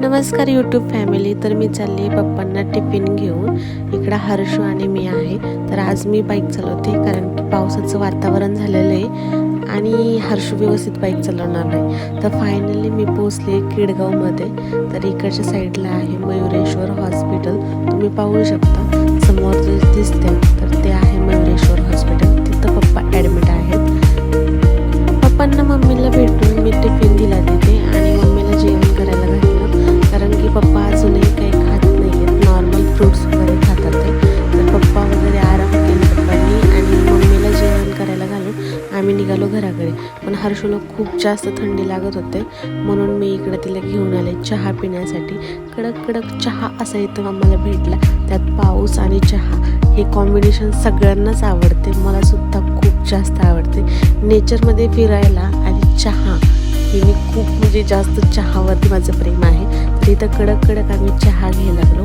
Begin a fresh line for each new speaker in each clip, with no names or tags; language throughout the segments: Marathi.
नमस्कार यूट्यूब फॅमिली तर मी चालली पप्पांना टिफिन घेऊन. इकडं हर्षू आणि मी आहे. तर आज मी बाईक चालवते कारण की पावसाचं वातावरण झालेलं आहे आणि हर्षू व्यवस्थित बाईक चालवणार नाही. तर फायनली मी पोचले किडगावमध्ये. तर इकडच्या साईडला आहे मयुरेश्वर हॉस्पिटल तुम्ही पाहू शकता. समोर जे दिसते तर ते आहे मयुरेश्वर हॉस्पिटल आम्ही निघालो घराकडे. पण हर्षूला खूप जास्त थंडी लागत होते. म्हणून मी इकडे तिला घेऊन आले चहा पिण्यासाठी. कडक कडक चहा असा इथं आम्हाला भेटला. त्यात पाऊस आणि चहा. हे कॉम्बिनेशन सगळ्यांनाच आवडते. मला सुद्धा खूप जास्त आवडते. नेचरमध्ये फिरायला आणि चहा. हे मी खूप म्हणजे जास्त चहावरती माझं प्रेम आहे. तर इथं कडक कडक आम्ही चहा घ्यायला लागलो.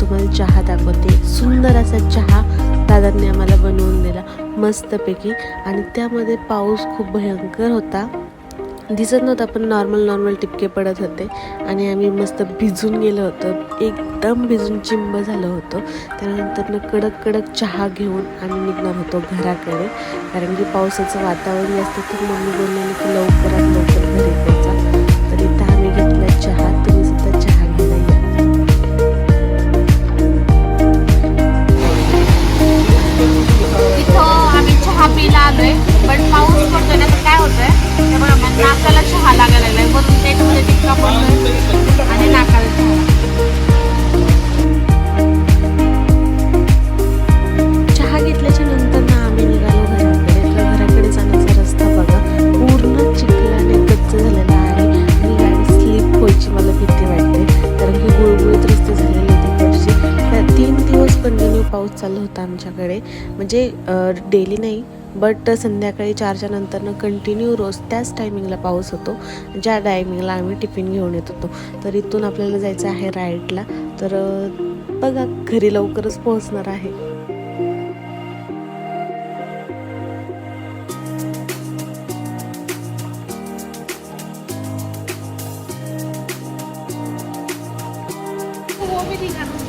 तुम्हाला चहा दाखवते. सुंदर असा चहा दादांनी आम्हाला बनवून मस्तपैकी. आणि त्यामध्ये पाऊस खूप भयंकर होता. दिसत नव्हता पण नॉर्मल नॉर्मल टिपके पडत होते. आणि आम्ही मस्त भिजून गेलो होतो. एकदम भिजून चिंब झालं होतं. त्यानंतर कडक कडक चहा घेऊन आम्ही निघणार होतो घराकडे. कारण की पावसाचं वातावरण असतं तर मम्मी बोललेली की लवकर चहा
पिला आलोय पण पाऊस पडतोय ना तर काय होतंय?
पाऊस चालू होता आमच्याकडे. म्हणजे डेली नाही बट संध्याकाळी चारच्या नंतरनं कंटिन्यू रोज त्याच टायमिंगला पाऊस होतो ज्या टायमिंगला आम्ही टिफिन घेऊन येत होतो. तर इथून आपल्याला जायचं आहे राईडला तर बघा घरी लवकरच पोहोचणार आहे.
हो,